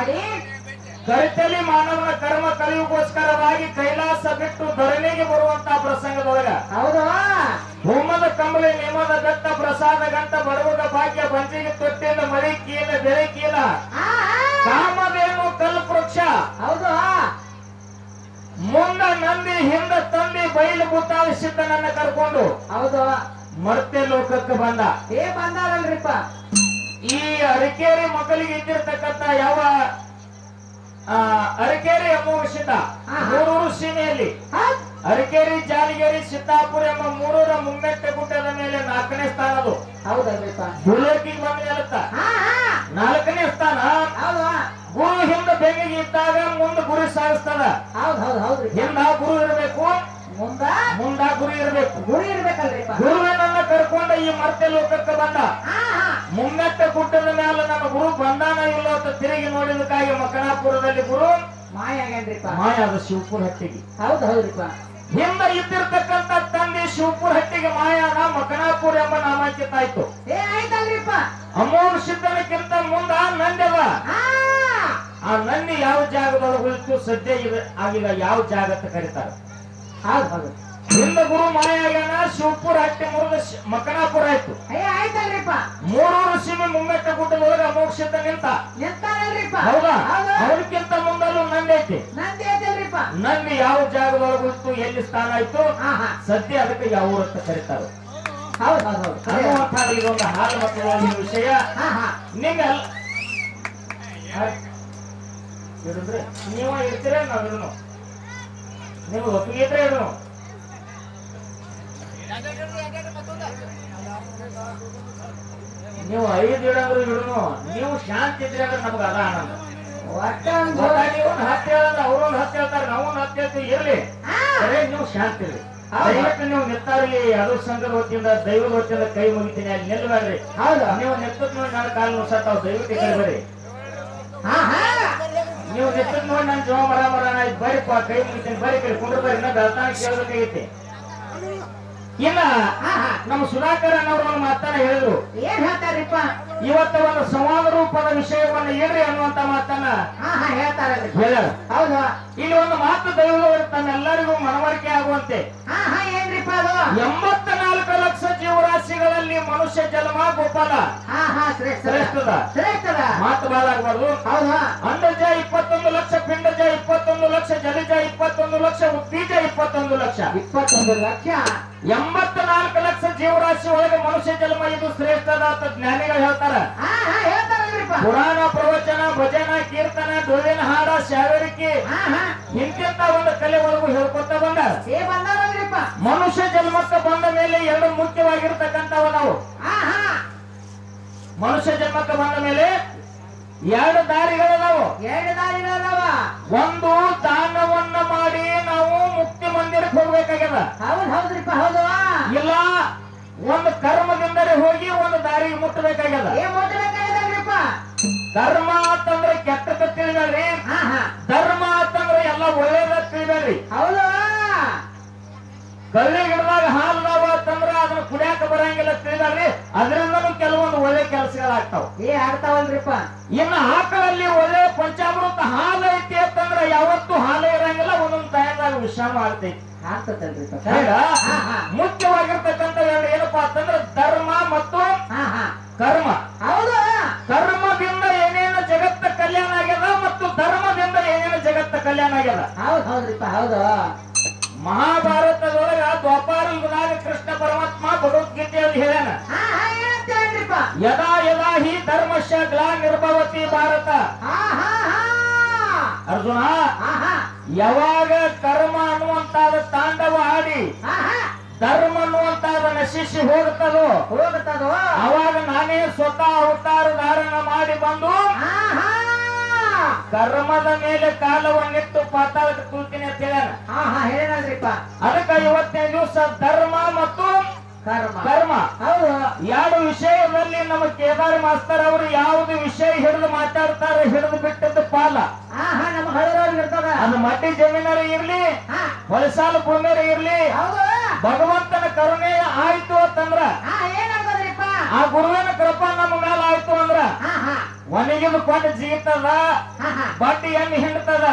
ಮಾಡಿ ಕರಿತಲಿ ಮಾನವನ ಕರ್ಮ ಕಲಿಯುಗೋಸ್ಕರವಾಗಿ ಕೈಲಾಸ ಬಿಟ್ಟು ಧರಣಿಗೆ ಬರುವಂತ ಪ್ರಸಂಗದೊಳಗ. ಹೌದು? ಹೋಮದ ಕಂಬಳಿ ನೇಮದ ದತ್ತ ಪ್ರಸಾದ ಗಂಟ ಬಡವದ ಭಾಗ್ಯ ಬಂಜಿಗೆ ತೊಟ್ಟಿನ ಮಳಿ ಕೀಲ ಬೆಳೆ ಕೀಲ. ಕಾಮದೇನು ಆ. ವೃಕ್ಷ. ಹೌದು? ಮುಂದ ನಂದಿ ಹಿಂದ ತಂದಿ ಬೈಲು ಸಿದ್ಧನನ್ನ ಕರ್ಕೊಂಡು ಹೌದು. ಮರ್ತೆ ಲೋಕಕ್ಕೆ ಬಂದ. ಏ ಬಂದಾರಲ್ರಿಪ್ಪ ಈ ಅರಕೇರಿ ಮಕ್ಕಳಿಗೆ ಇದ್ದಿರ್ತಕ್ಕಂತ ಯಾವ ಅರಕೇರಿ ಎಂಬುವ ಸಿದ್ಧ ಮೂರೂರು ಸೀಮೆಯಲ್ಲಿ. ಅರಕೇರಿ ಜಾಲಿಗೇರಿ ಸಿದ್ದಾಪುರ ಎಂಬ ಮೂರೂರ ಮುಮ್ಮೆಟ್ಟೆ ಗುಡ್ಡದ ಮೇಲೆ ನಾಲ್ಕನೇ ಸ್ಥಾನ ಅದು. ಭೂಲೋಕಿಗೆ ಬಂದ ಹಾ ನಾಲ್ಕನೇ ಸ್ಥಾನ. ಗುರು ಹಿಂದ ಬೆನ್ನಿಗೆ ಇದ್ದಾಗ ಮುಂದೆ ಗುರು ಸಾಗಿಸ್ತದ ಹೌದ್ ಗುರು ಇರಬೇಕು. ಮುಂದ? ಮುಂದ ಗುರು ಇರಬೇಕು. ಗುರು ಇರ್ಬೇಕಲ್ರಿ ಗುರುವನ್ನ ಕರ್ಕೊಂಡ ಈ ಮರ್ತೆ ಲೋಕಕ್ಕೆ ಬಂದ. ಮುಮ್ಮೆಟ್ಟ ಗುಡ್ಡದ ಮೇಲೆ ನಮ್ಮ ಗುರು ಬಂದಾನ ಇಲ್ಲ ಅಂತ ತಿರುಗಿ ನೋಡಿದಕ್ಕಾಗಿ ಮಕನಾಪುರದಲ್ಲಿ ಗುರು ಮಾಯ ಆಗ್ಯಾನ್ರಿಪ್ಪ ಮಾಯಾದ ಶಿವಪುರ ಹಟ್ಟಿಗೆ. ಹೌದು ಹೌದ್ರಿಪ್ಪ. ಹಿಂದೆ ಇದ್ದಿರ್ತಕ್ಕಂತ ತಂದೆ ಶಿವಪುರ ಹಟ್ಟಿಗೆ ಮಾಯಾದ ಮಕನಾಪುರ ಎಂಬ ನಾಮಾಂಕಿತ ಆಯ್ತು. ಏ ಆಯ್ತಲ್ರಿಪ್ಪ. ಅಮೋಘ ಸಿದ್ಧನಕ್ಕಿಂತ ಮುಂದ ನಂದೆವ ಆ ನಂದಿ ಯಾವ ಜಾಗದೊಳಗೆ ಉಳಿತು ಸದ್ಯ ಆಗಿಲ್ಲ ಯಾವ ಜಾಗ ಅಂತ ಕರೀತಾರೆ. ಹೌದು ಹೌದು. ಹಿಂದ ಗುರು ಮಾಯಾಗನ ಶಿವಪುರ ಹಟ್ಟಿ ಮುರಿದ ಮಕನಾಪುರ ಆಯ್ತು. ಏ ಆಯ್ತಲ್ರಿಪ್ಪ. ಮೂರೂರು ಸೀಮೆ ಮುಮ್ಮೆಟ್ಟ ಗುಡ್ಡದೊಳಗೆ ಒಳಗೆ ಸಿದ್ಧ ನಿಂತ ಹೌದಾ? ಹೌದು. ಅವನಕ್ಕಿಂತ ಮುಂದಲ್ಲೂ ನಂದಿ ಯಾವ ಜಾಗದೊಳಗೆ ಇತ್ತು ಎಲ್ಲಿ ಸ್ಥಾನ ಆಯ್ತು ಸದ್ಯ ಅದಕ್ಕೆ ಯಾವ ಊರು ಅಂತ ಕರೀತಾರೆ. ಇದೊಂದು ಹಾಲು ಮತ್ತು ವಿಷಯ. ನಿಮ್ಗೆ ಹಿಡಿದ್ರೆ ನೀವ ಇರ್ತೀರ ನಾವ್ ಒಪ್ಪಿಗೆ ಇದ್ರೆ ಇರೋನು. ನೀವು ಐದು ಇಡಂದ್ರು ಇಡನು ನೀವು ಶಾಂತಿ ಇದ್ರೆ ಅಂದ್ರೆ ನಮ್ಗೆ ಅದ ಆನಂದ. ಒಟ್ಟ ಒಂದ್ ಗೊತ್ತಾ ಜೋಡಿ- ನೀವು ಒಂದು ಹತ್ತು ಹೇಳಂದ್ರೆ ಅವ್ರು ಒಂದು ಹತ್ತು ಹೇಳ್ತಾರೆ ನಾವು ಒಂದು ಹತ್ತು ಹೇಳ್ತೀವಿ ಇರ್ಲಿ. ಸರಿ ನೀವು ಶಾಂತಿ ಇರ್ಲಿ. ದಯವಿಟ್ಟು ನೀವು ನೆತ್ತಾರಿಗೆ ಅದು ಸಂಘದ ವತಿಯಿಂದ ದೈವದ ವತಿಯಿಂದ ಕೈ ಮುಗಿತೀನಿ ಅಲ್ಲಿ ನಿಲ್ಬೇಡ್ರಿ. ಹೌದು. ನೀವು ನೆತ್ತದ್ ನೋಡಿ ನನ್ನ ಕಾಲು ನುಸಾತಾವ್ ದಯವಿಟ್ಟು ಹಾ ಹಾ. ನೀವು ನೆತ್ತದ್ ನೋಡಿ ನನ್ನ ಜೋ ಮರ ಮರ ಬರ್ರಿಪ್ಪ ಕೈ ಮುಗಿತೀನಿ ಬರೀ ಕಡೆ ಕುಂಡ್ರ ಬರೀ ಇನ್ನ ಬೆಳ್ತಾನ ಕೇಳಬೇಕಾಗೈತಿ. ಹಾ ನಮ್ಮ ಸುಧಾಕರ್ ಅನ್ನೋರು ಒಂದು ಮಾತನ್ನ ಹೇಳಿದ್ರು. ಏನ್ ಹೇಳ್ತಾರಪ್ಪ ಇವತ್ತ ಒಂದು ಸಂವಾದ ರೂಪದ ವಿಷಯವನ್ನ ಏನ್ರಿ ಅನ್ನುವಂತ ಮಾತನ್ನ ಹೇಳ್ತಾರ ಹೌದು. ಇಲ್ಲಿ ಒಂದು ಮಾತು ದೈವದವರು ತನ್ನೆಲ್ಲರಿಗೂ ಮನವರಿಕೆ ಆಗುವಂತೆ. ಏನ್ರಿಪ್ಪ ಅದು? ಎಂಬತ್ತ ನಾಲ್ಕು ಲಕ್ಷ ಜೀವರಾಶಿಗಳಲ್ಲಿ ಮನುಷ್ಯ ಜನ್ಮ ಗೋಪಾಲ ಶ್ರೇಷ್ಠದ. ಶ್ರೇಷ್ಠದ. ಮಾತು ಹೌದಾ ಹೌದು. ಅಂಡಜ ಇಪ್ಪತ್ತೊಂದು ಲಕ್ಷ ಪಿಂಡಜ ಇಪ್ಪತ್ತೊಂದು ಲಕ್ಷ ಜಲಜ ಇಪ್ಪತ್ತೊಂದು ಲಕ್ಷ ಉತ್ತೀಜ ಇಪ್ಪತ್ತೊಂದು ಲಕ್ಷ. ಇಪ್ಪತ್ತೊಂದು ಲಕ್ಷ. ಎಂಬತ್ತ ನಾಲ್ಕು ಲಕ್ಷ ಜೀವರಾಶಿ ಒಳಗೆ ಮನುಷ್ಯ ಜನ್ಮ ಇದು ಶ್ರೇಷ್ಠದ ಅಂತ ಜ್ಞಾನಿಗಳು ಹೇಳ್ತಾರ. ಪುರಾಣ ಪ್ರವಚನ ಭಜನ ಕೀರ್ತನ ಡೊಳ್ಳಿನ ಹಾಡ ಶಾವರಿಕೆ ಇಂತಿಂತ ಒಂದು ಕಲೆ ಒಳಗೂ ಹೇಳ್ಕೊತ ಬಂದ ಮನುಷ್ಯ ಜನ್ಮಕ್ಕೆ ಬಂದ ಮೇಲೆ ಎರಡು ಮುಖ್ಯವಾಗಿರ್ತಕ್ಕಂಥವ ನಾವು. ಮನುಷ್ಯ ಜನ್ಮಕ್ಕೆ ಬಂದ ಮೇಲೆ ಎರಡು ದಾರಿಗಳದಾವು. ಎರಡು ದಾರಿಗಳದಾವ ಒಂದು ದಾನವನ್ನ ಮಾಡಿ ನಾವು ಮುಕ್ತಿ ಮಂದಿರಕ್ಕೆ ಹೋಗ್ಬೇಕಾಗ್ಯದ ಹೌದ್ ಹೌದ್ರಿಪ್ಪ ಹೌದು ಇಲ್ಲ ಒಂದು ಕರ್ಮದಿಂದಲೇ ಹೋಗಿ ಒಂದು ದಾರಿಗೆ ಮುಟ್ಟಬೇಕಾಗ್ಯದ ಕರ್ಮ ಅಂತಂದ್ರೆ ಕೆಟ್ಟದ ತಿಳಿಬೇಡ್ರಿ. ಧರ್ಮ ಅಂತಂದ್ರೆ ಎಲ್ಲ ಒಳ್ಳೇದ ತಿಳಿಬೇಡ್ರಿ. ಹೌದು? ಕಳ್ಳಿ ಗಿಡದಾಗ ಹಾಲು ಅದಾವ ಅಂತಂದ್ರೆ ಅದನ್ನ ಕುಡಿಯಾಕ ಬರಂಗಿಲ್ಲ ತಿಳಿದಾರ್ರಿ ಅದರಿಂದನೂ ಕೆಲವೊಂದು ಒಳ್ಳೆ ಕೆಲಸಗಳಾಗ್ತಾವ. ಏ ಆಗ್ತಾವಲ್ರಿಪ್ಪ. ಇನ್ನು ಆಕಳಲ್ಲಿ ಒಳ್ಳೆ ಪಂಚಾಮೃತ ಹಾಲು ಐತಿ ಅಂತಂದ್ರೆ ಯಾವತ್ತೂ ಹಾಲು ಇರಂಗಿಲ್ಲ ಒಂದೊಂದು ಟೈಮ್ದಾಗ ವಿಶ್ರಾಮ ಆಗ್ತೈತಿ. ಮುಖ್ಯವಾಗಿರ್ತಕ್ಕಂಥ ಏನಪ್ಪಾ ಅಂತಂದ್ರೆ ಧರ್ಮ ಮತ್ತು ಕರ್ಮ ಹೌದಾ. ಕರ್ಮದಿಂದ ಏನೇನು ಜಗತ್ತ ಕಲ್ಯಾಣ ಆಗ್ಯದ ಮತ್ತು ಧರ್ಮದಿಂದ ಏನೇನು ಜಗತ್ತ ಕಲ್ಯಾಣ ಆಗ್ಯದ? ಹೌದ್ ಹೌದ್ರಿಪ್ಪ ಹೌದ. ಮಹಾಭಾರತದೊಳಗ ದ್ವಾಪಾರ ಯುಗದಾಗ ಕೃಷ್ಣ ಪರಮಾತ್ಮ ಭಗವದ್ಗೀತೆಯಲ್ಲಿ ಹೇಳ್ಯಾನ. ಯದಾ ಯದಾ ಹಿ ಧರ್ಮಶ ಗ್ಲಾ ನಿರ್ಭವತಿ ಭಾರತ. ಅರ್ಜುನ ಯಾವಾಗ ಕರ್ಮ ಅನ್ನುವಂತಾದ ತಾಂಡವ ಆಡಿ ಧರ್ಮ ಅನ್ನುವಂತಾದ ನಶಿಸಿ ಹೋಗುತ್ತದೋ? ಹೋಗುತ್ತದೋ? ಅವಾಗ ನಾನೇ ಸ್ವತಃ ಅವತಾರ ಧಾರಣ ಮಾಡಿ ಬಂದು ಕರ್ಮದ ಮೇಲೆ ಕಾಲವನ್ನಿಟ್ಟು ಪಾತಾಳಕ್ಕೆ ತೂತೀನಿ ಅಂತ ಹೇಳ್ಯಾನ. ಹಾ ಹಾ ಹೇಳಲ್ರಿಪ್ಪ ಅದಕ್ಕೆ ಇವತ್ತನೇ ದಿವಸ ಧರ್ಮ ಮತ್ತು ಕರ್ಮ. ಕರ್ಮ ಹೌದು. ಎರಡು ವಿಷಯದಲ್ಲಿ ನಮ್ಮ ಕೇದಾರ ಮಾಸ್ತರ್ ಅವರು ಯಾವ್ದು ವಿಷಯ ಹಿಡಿದು ಮಾತಾಡ್ತಾರೆ ಹಿಡಿದು ಬಿಟ್ಟದ್ದು ಪಾಲ. ಆಹಾ ನಮ್ಮ ಅದು ಮಟ್ಟಿ ಜಮೀನರ ಇರ್ಲಿ ಹೊಲಸಾಲ ಭೂಮಿಯರ ಇರ್ಲಿ ಹೌದು. ಭಗವಂತನ ಕರುಣೆ ಆಯ್ತು ಅಂತಂದ್ರ? ಆ ಗುರುವಿನ ಕೃಪ ನಮ್ಮ ಮೇಲೆ ಆಯ್ತು ಅಂದ್ರ? ಒಣಗಿದ ಕೊಂಡ ಜೀತದ ಬಡ್ಡಿ ಎಣ್ಣೆ ಹಿಂಡ್ತದ?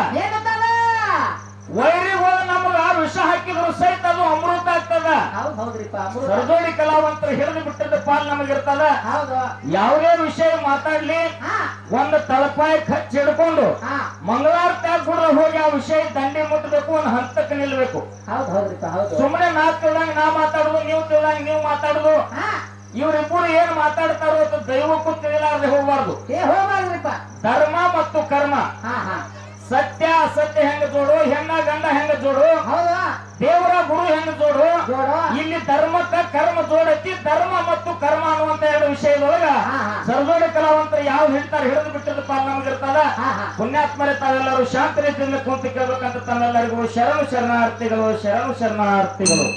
ವೈರಿ ಹೋದ ನಮಗ ವಿಷ ಹಾಕಿದ್ರು ಸಹಿತ ಅದು ಅಮೃತ ಆಗ್ತದ. ಹೌದ್ ಹೌದ್ರಿಪ್ಪ ಅಮೃತ. ಕಲಾವಂತರು ಹಿಡಿದು ಬಿಟ್ಟದ ಪಾಲ್ ನಮಗಿರ್ತದ ಹೌದು. ಯಾವುದೇ ವಿಷಯ ಮಾತಾಡ್ಲಿ ಹಾ. ಒಂದು ತಳಪಾಯಿ ಖರ್ಚು ಹಿಡ್ಕೊಂಡು ಹಾ. ಮಂಗಳವಾರ ಟ್ಯಾಗ್ ಕೂಡ ಹೋಗಿ ಆ ವಿಷಯ ದಂಡಿ ಮುಟ್ಟಬೇಕು ಒಂದು ಹಂತಕ್ಕೆ ನಿಲ್ಬೇಕು. ಹೌದ್ ಹೌದ್ರಿಪ್ಪ ಹೌದು. ಸುಮ್ಮನೆ ನಾ ತಿಳ್ದಂಗ ನಾ ಮಾತಾಡುದು ನೀವು ತಿಳ್ದಂಗ ನೀವು ಮಾತಾಡುದು. ಹಾ. ಇವ್ರಿಬ್ಬರು ಏನ್ ಮಾತಾಡ್ತಾರೋ ಅಂತ ದೈವಕ್ಕೂ ತಿಳಿಲಾರದೆ ಹೋಗ್ಬಾರ್ದು. ಏ ಹೋಗ್ಬಾರ್ದ್ರಿಪ್ಪ. ಧರ್ಮ ಸತ್ಯ ಹೆಂಗ ಜೋಡು ಹೆಣ್ಣ ಗಂಡ ಹೆಂಗ ಜೋಡು? ಹೌದಾ? ದೇವರ ಗುರು ಹೆಂಗ ಜೋಡು? ಇಲ್ಲಿ ಧರ್ಮಕ್ಕ ಕರ್ಮ ಜೋಡತಿ ಧರ್ಮ ಮತ್ತು ಕರ್ಮ ಅನ್ನುವಂತ ಎರಡು ವಿಷಯದೊಳಗ ಸರ್ಜೋಡ ಕಲಾವಂತ ಕಲಾವಂತರು ಯಾವ ಹೇಳ್ತಾರೆ ಹಿಡಿದು ಬಿಟ್ಟಿರಪ್ಪ ನಮಗಿರ್ತದ ಪುಣ್ಯಾತ್ಮರೆ ತಾವೆಲ್ಲರೂ ಶಾಂತ ರೀತಿಯಿಂದ ಕುಂತು ಕೇಳಬೇಕಂತ ತಮ್ಮೆಲ್ಲರಿಗೂ ಶರಣು ಶರಣಾರ್ಥಿಗಳು ಶರಣು ಶರಣಾರ್ಥಿಗಳು.